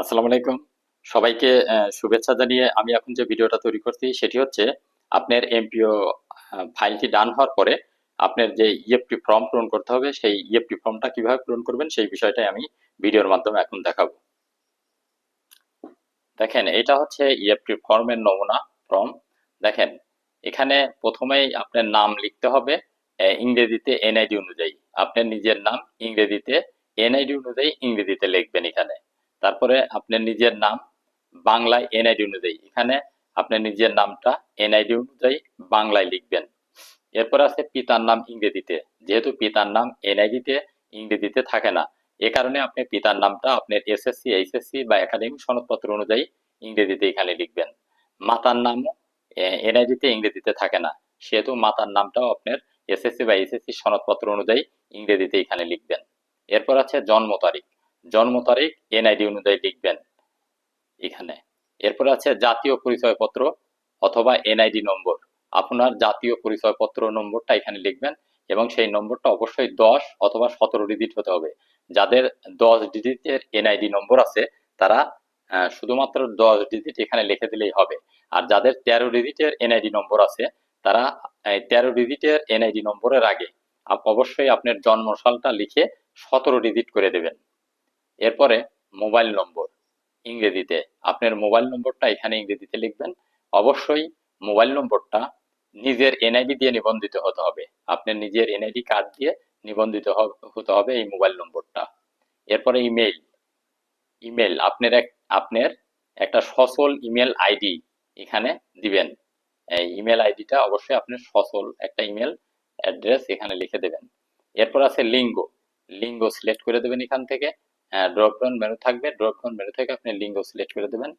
আসসালামু আলাইকুম। সবাইকে শুভেচ্ছা জানিয়ে আমি এখন যে ভিডিওটা তৈরি করছি, সেটি হচ্ছে আপনার এমপিও ফাইলটি ডান হওয়ার পরে আপনার যে ইএফটি ফর্ম পূরণ করতে হবে, সেই ইএফটি ফর্মটা কীভাবে পূরণ করবেন, সেই বিষয়টাই আমি ভিডিওর মাধ্যমে এখন দেখাবো। দেখেন, এটা হচ্ছে ইএফটি ফর্মের নমুনা ফর্ম। দেখেন, এখানে প্রথমেই আপনার নাম লিখতে হবে ইংরেজিতে এনআইডি অনুযায়ী। আপনার নিজের নাম ইংরেজিতে এনআইডি অনুযায়ী ইংরেজিতে লিখবেন এখানে। তারপরে আপনার নিজের নাম বাংলায় এনআইডি অনুযায়ী। এখানে আপনার নিজের নামটা এনআইডি অনুযায়ী বাংলায় লিখবেন। এরপর আছে পিতার নাম ইংরেজিতে। যেহেতু পিতার নাম এনআইডিতে ইংরেজিতে থাকে না, এ কারণে আপনি পিতার নামটা আপনার এসএসসি এইচএসসি বা একাডেমিক সনদপত্র অনুযায়ী ইংরেজিতে এখানে লিখবেন। মাতার নামও এনআইডিতে ইংরেজিতে থাকে না, সেহেতু মাতার নামটাও আপনার এসএসসি বা এইচএসসি সনদপত্র অনুযায়ী ইংরেজিতে এখানে লিখবেন। এরপর আছে জন্ম তারিখ। জন্ম তারিখ এনআইডি অনুযায়ী লিখবেন এখানে। এরপর আছে জাতীয় পরিচয়পত্র অথবা এনআইডি নম্বর। আপনার জাতীয় পরিচয়পত্র নম্বরটা এখানে লিখবেন এবং সেই নম্বরটা অবশ্যই দশ অথবা সতেরো ডিজিট হতে হবে। যাদের দশ ডিজিটের এনআইডি নম্বর আছে, তারা শুধুমাত্র দশ ডিজিট এখানে লিখে দিলেই হবে। আর যাদের তেরো ডিজিটের এনআইডি নম্বর আছে, তারা তেরো ডিজিটের এনআইডি নম্বরের আগে অবশ্যই আপনার জন্ম সালটা লিখে সতেরো ডিজিট করে দেবেন। এরপরে মোবাইল নম্বর ইংরেজিতে। আপনার মোবাইল নম্বরটা এখানে ইংরেজিতে লিখবেন। অবশ্যই মোবাইল নম্বরটা নিজের এনআইডি দিয়ে নিবন্ধিত হতে হবে। আপনার নিজের এনআইডি কার্ড দিয়ে নিবন্ধিত হতে হবে এই মোবাইল নম্বরটা। এরপরে ইমেইল। ইমেল আপনার এক, আপনার একটা সচল ইমেল আইডি এখানে দিবেন। এই ইমেল আইডিটা অবশ্যই আপনার সচল একটা ইমেল অ্যাড্রেস এখানে লিখে দেবেন। এরপর আছে লিঙ্গ। লিঙ্গ সিলেক্ট করে দেবেন এখান থেকে। ড্রপ ডাউন মেনু থাকবে ড্রপ ডাউন মেনু থেকে আপনি লিঙ্গ সিলেক্ট করে দেবেন,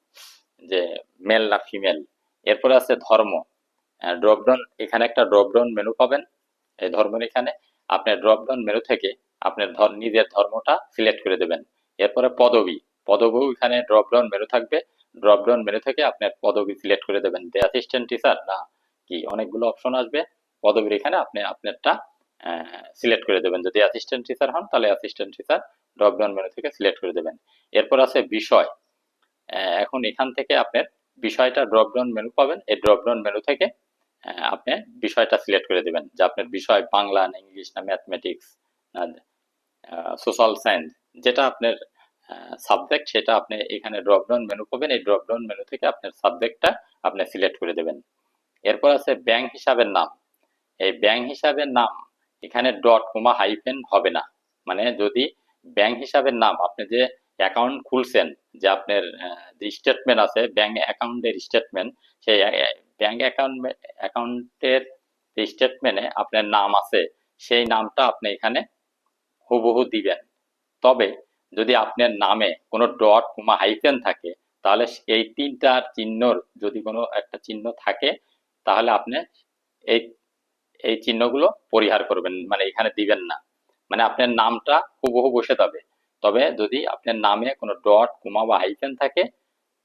যে মেল না ফিমেল এরপরে আছে ধর্ম। ড্রপ ডাউন এখানে একটা ড্রপ ডাউন মেনু পাবেন, এই ধর্মের এখানে। আপনি ড্রপ ডাউন মেনু থেকে আপনার নিজের ধর্মটা সিলেক্ট করে দেবেন। এরপরে পদবি। পদবি এখানে ড্রপ ডাউন মেনু থাকবে। ড্রপ ডাউন মেনু থেকে আপনার পদবি সিলেক্ট করে দেবেন। যে অ্যাসিস্ট্যান্ট টিচার না, কি, অনেকগুলো অপশন আসবে। পদবির এখানে আপনি আপনারটা সিলেক্ট করে দেবেন। যদি অ্যাসিস্ট্যান্ট টিচার হন, তাহলে assistant teacher drop down menu থেকে সিলেক্ট করে দেবেন। এরপর আছে বিষয়। এখন এখান থেকে আপনার বিষয়টা ড্রপ ডাউন মেনু পাবেন। এই ড্রপ ডাউন মেনু থেকে আপনি বিষয়টা সিলেক্ট করে দেবেন। যে আপনার বিষয় বাংলা না ইংলিশ না ম্যাথমেটিক্স না সোশ্যাল সায়েন্স যেটা আপনার সাবজেক্ট সেটা আপনি এখানে ড্রপ ডাউন মেনু পাবেন। এই ড্রপ ডাউন মেনু থেকে আপনার সাবজেক্টটা আপনি সিলেক্ট করে দেবেন। এরপর আছে ব্যাংক হিসাবের নাম। এই ব্যাংক হিসাবের নাম এখানে ডট কমা হাইফেন হবে না। মানে যদি ব্যাংক হিসাবের নাম। আপনি যে অ্যাকাউন্ট খুলছেন, যে আপনার যে স্টেটমেন্ট আছে ব্যাংক অ্যাকাউন্টের স্টেটমেন্ট সেই ব্যাংক অ্যাকাউন্ট অ্যাকাউন্টের যে স্টেটমেন্টে আপনার নাম আছে, সেই নামটা আপনি এখানে হুবহু দিবেন। তবে যদি আপনার নামে কোনো ডট কমা হাইফেন থাকে, তাহলে এই তিনটার চিহ্নর যদি কোনো একটা চিহ্ন থাকে, তাহলে আপনি এই এই চিহ্নগুলো পরিহার করবেন। মানে এখানে দিবেন না। মানে আপনার নামটা হুবহু বসে যাবে। তবে যদি আপনার নামে কোনো ডট কমা বা হাইফেন থাকে,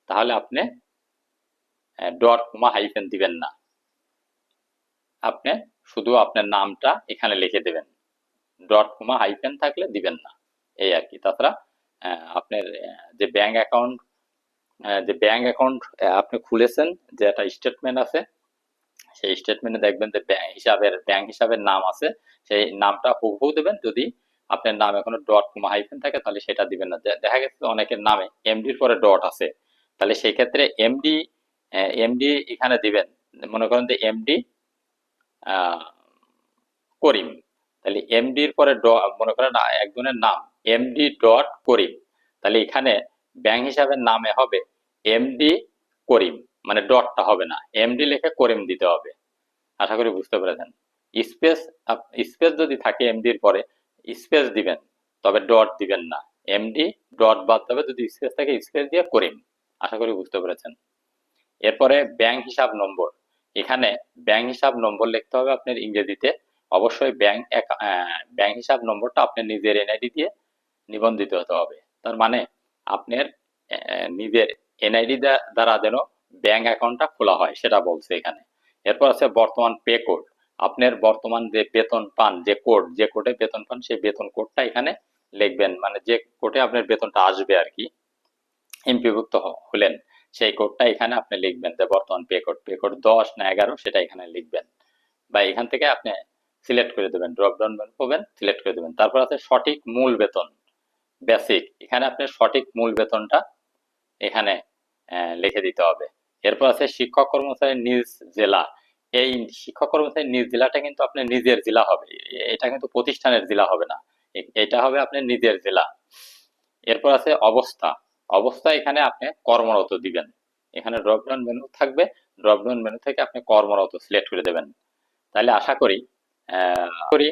তাহলে আপনি ডট কমা হাইফেন দিবেন না। আপনি শুধু আপনার নামটা এখানে লিখে দেবেন। ডট কুমা হাইফেন থাকলে দিবেন না। এই আর কি। তাছাড়া আপনার যে ব্যাংক অ্যাকাউন্ট যে ব্যাংক অ্যাকাউন্ট আপনি খুলেছেন, যে একটা স্টেটমেন্ট আছে সেই স্টেটমেন্টে দেখবেন যে ব্যাংক হিসাবের ব্যাংক হিসাবের নাম আছে, সেই নামটা হুবহু দেবেন। যদি আপনার নাম কোনো ডট কমা হাইফেন থাকে, তাহলে সেটা দিবেন না। দেখা গেছে অনেকের নামে এমডির পরে ডট আছে। তাহলে সেই ক্ষেত্রে এমডি এমডি এখানে দিবেন। মনে করেন যে এমডি করিম। তাহলে এমডির পরে ড- মনে করেন একজনের নাম এমডি ডট করিম। তাহলে এখানে ব্যাংক হিসাবের নামে হবে এমডি করিম। মানে ডটটা হবে না। এমডি লিখে করিম দিতে হবে। আশা করি বুঝতে পেরেছেন। স্পেস স্পেস যদি থাকে এমডির পরে স্পেস দিবেন, তবে ডট দিবেন না। এমডি ডট বাদ দেবে যদি স্পেস থাকে স্পেস দিয়ে করিম। আশা করি বুঝতে পেরেছেন। এরপরে ব্যাংক হিসাব নম্বর। এখানে ব্যাংক হিসাব নম্বর লিখতে হবে আপনার ইংরেজিতে। অবশ্যই ব্যাংক ব্যাংক হিসাব নম্বরটা আপনার নিজের এনআইডি দিয়ে নিবন্ধিত হতে হবে। তার মানে আপনার নিজের এনআইডি দ্বারা যেন ব্যাংক অ্যাকাউন্টটা খোলা হয়, সেটা বলছে এখানে। এরপর আছে বর্তমান পে কোড আপনার বর্তমান যে বেতন পান, যে কোড যে কোডে বেতন পান, সেই বেতন কোডটা এখানে লিখবেন। মানে যে কোডে আপনার বেতনটা আসবে আর কি এমপিভুক্ত হলেন, সেই কোডটা এখানে আপনি লিখবেন যে বর্তমান পে কোড পে কোড দশ না এগারো, সেটা এখানে লিখবেন। বা এখান থেকে আপনি সিলেক্ট করে দেবেন ড্রপ ডাউন পাবেন সিলেক্ট করে দেবেন। তারপর আছে সঠিক মূল বেতন বেসিক এখানে আপনি সঠিক মূল বেতনটা এখানে লিখে দিতে হবে। এরপর আছে শিক্ষক কর্মচারী নিজ জেলা। এই শিক্ষক কর্মচারী নিজ জেলাটা কিন্তু আপনার নিজের জেলা হবে। এটা কিন্তু প্রতিষ্ঠানের জেলা হবে না। এটা হবে আপনার নিজের জেলা। এরপর আছে অবস্থা। অবস্থা এখানে আপনি কর্মরত দিবেন। এখানে ড্রপডাউন মেনু থাকবে। ড্রপডাউন মেনু থেকে আপনি কর্মরত সিলেক্ট করে দেবেন। তাহলে আশা করি করি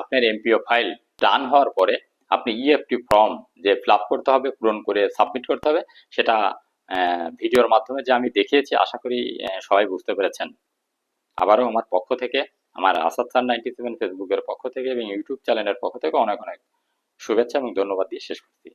আপনার এমপিও ফাইল ডান হওয়ার পরে আপনি ইএফটি ফর্ম যে ফিল করতে হবে, পূরণ করে সাবমিট করতে হবে, সেটা ভিডিওর মাধ্যমে যে আমি দেখিয়েছি, আশা করি সবাই বুঝতে পেরেছেন। আবারও আমার পক্ষ থেকে, আমার আসাদ স্যার নাইনটি সেভেন ফেসবুকের পক্ষ থেকে এবং ইউটিউব চ্যানেলের পক্ষ থেকে অনেক অনেক শুভেচ্ছা এবং ধন্যবাদ দিয়ে শেষ করছি।